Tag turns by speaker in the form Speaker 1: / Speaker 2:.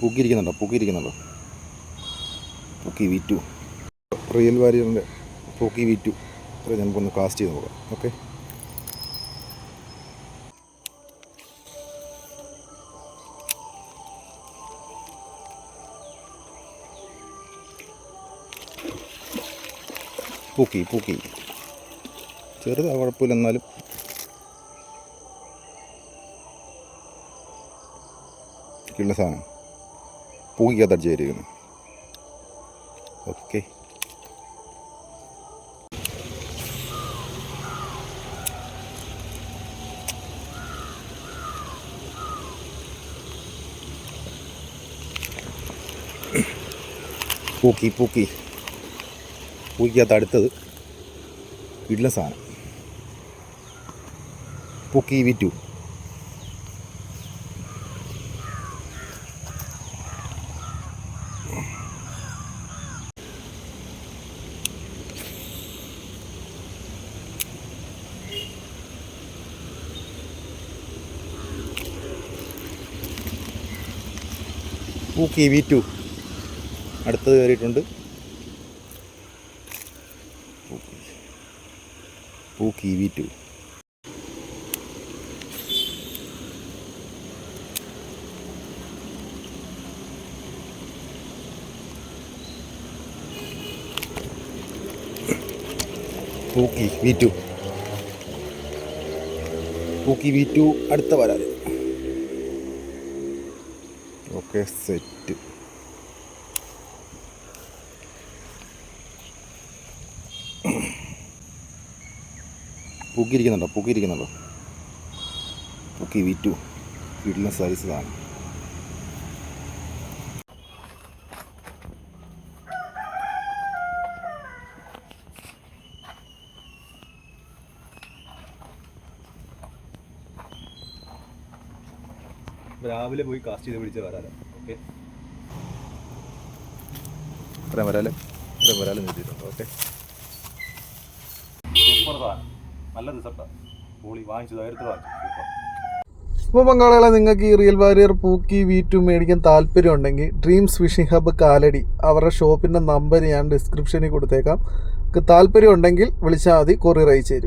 Speaker 1: പൂക്കിയിരിക്കുന്നുണ്ടോ? പൂക്കിയിരിക്കുന്നുണ്ടോ? പൂക്കി V two real വാരിയറിന്റെ പൂക്കി വി ടു അത് നമുക്കൊന്ന് കാസ്റ്റ് ചെയ്ത് നോക്കാം. ഓക്കെ പൂക്കി പൂക്കി. ചെറുതാ കുഴപ്പമില്ല എന്നാലും. ഉള്ള സാധനം. പൂക്കിക്കകത്ത് അടിച്ച് കയറിയിരിക്കുന്നു ഓക്കെ പൂക്കി പൂക്കി. പൂക്കിക്കകത്ത് അടുത്തത് വീട്ടിലെ സാധനം. പൂക്കി വി പൂക്കി വി ടു. അടുത്തത് കയറിയിട്ടുണ്ട്. പൂക്കി. V two. പൂക്കി വി ടു. പൂക്കി വി ടു അടുത്ത വരാൽ ഓക്കെ സെറ്റ്. പൂക്കിയിരിക്കുന്നുണ്ടോ പൂക്കിയിരിക്കുന്നുണ്ടോ പൂക്കി വിറ്റു വീട്ടിലെ സൈസ് സാധനം
Speaker 2: രാവിലെ പോയി കാസ്റ്റ് ചെയ്ത് പിടിച്ച വരാല. ഓക്കെ
Speaker 1: ഇത്രയും വരാൽ ഇത്രയും വരാൽ നിർത്തിയിട്ടുണ്ട് ഓക്കെ
Speaker 2: സൂപ്പർ സാധനം. നല്ല റിസൾട്ടാണ് പോളി വാങ്ങിച്ചു ധൈര്യത്തിൽ വാങ്ങിച്ചു. സൂപ്പർ
Speaker 3: അപ്പോൾ പങ്കാളികളെ നിങ്ങൾക്ക് ഈ റിയൽ വാരിയർ പൂക്കി വീറ്റും മേടിക്കാൻ താല്പര്യം ഉണ്ടെങ്കിൽ ഡ്രീംസ് ഫിഷിംഗ് ഹബ്ബ് കാലടി അവരുടെ ഷോപ്പിന്റെ നമ്പർ ഞാൻ ഡിസ്ക്രിപ്ഷനിൽ കൊടുത്തേക്കാം. നിങ്ങൾക്ക് താല്പര്യം ഉണ്ടെങ്കിൽ വിളിച്ചാൽ മതി കൊറിയർ അയച്ചു തരും.